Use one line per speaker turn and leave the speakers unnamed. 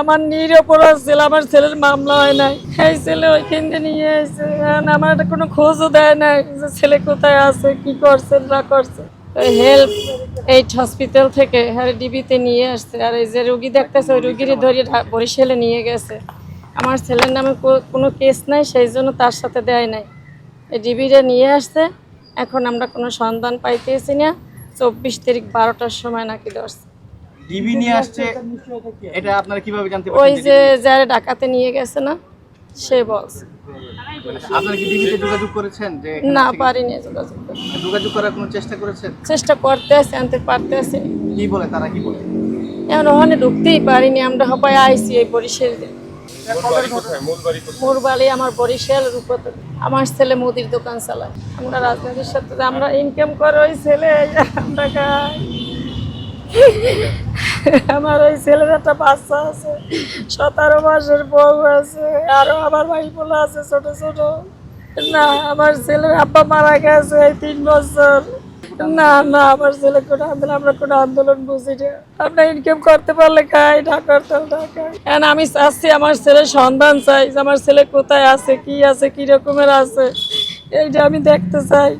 আমার নিরপরাধ ছেলে, আমার ছেলের মামলা হয় নাই। এই ছেলে ওইখান থেকে নিয়ে এসে আমার কোনো খোঁজও দেয় নাই যে ছেলে কোথায় আছে, কি করছে, না করছে। হেল্প এইট হসপিটাল থেকে হ্যাঁ ডিবিতে নিয়ে আসছে। আর এই যে রুগী দেখতেছে, ওই রুগীর ধরে বরিশালে নিয়ে গেছে। আমার ছেলের নামে কোনো কেস নাই, সেই জন্য তার সাথে দেয় নাই। ডিবিরে নিয়ে আসছে, এখন আমরা কোনো সন্ধান পাইতেছি না। চব্বিশ তারিখ বারোটার সময় নাকি ধরছে।
ডিবি নিয়ে আসছে এটা আপনারা কীভাবে জানতে
ওই যে যারা ডাকাতে নিয়ে গেছে না সে বলছে
আপনারা কি ডিবিতে যোগাযোগ করেছেন যে
না পারিনি যোগাযোগ করতে।
যোগাযোগ করার কোনো চেষ্টা করেছেন?
চেষ্টা করতে আসে আনতে পারতে আসে
কি বলে তারা কি বলে?
এখন ওখানে ঢুকতেই পারিনি আমরা সবাই আইসি এই বরিশাল মোর বাড়ি আমার বরিশাল রূপত আমার ছেলে মুদির দোকান চালায়। আমরা রাজনীতির সাথে আমরা ইনকাম করে ওই ছেলে আমরা খাই। আমার ওই ছেলের একটা বাচ্চা আছে, সতেরো মাসের বউ আছে, আরও আমার ভাই বলে আছে ছোট ছোট। না, আমার ছেলের আব্বা মারা গেছে এই তিন বছর। না না, আমার ছেলে কোনো আন্দোলন, আমরা কোনো আন্দোলন বুঝি না। আমরা ইনকাম করতে পারলে খাই না করতে খাই আমি চাচ্ছি আমার ছেলের সন্ধান চাই যে আমার ছেলে কোথায় আছে, কি আছে, কি রকমের আছে। এইটা আমি দেখতে চাই।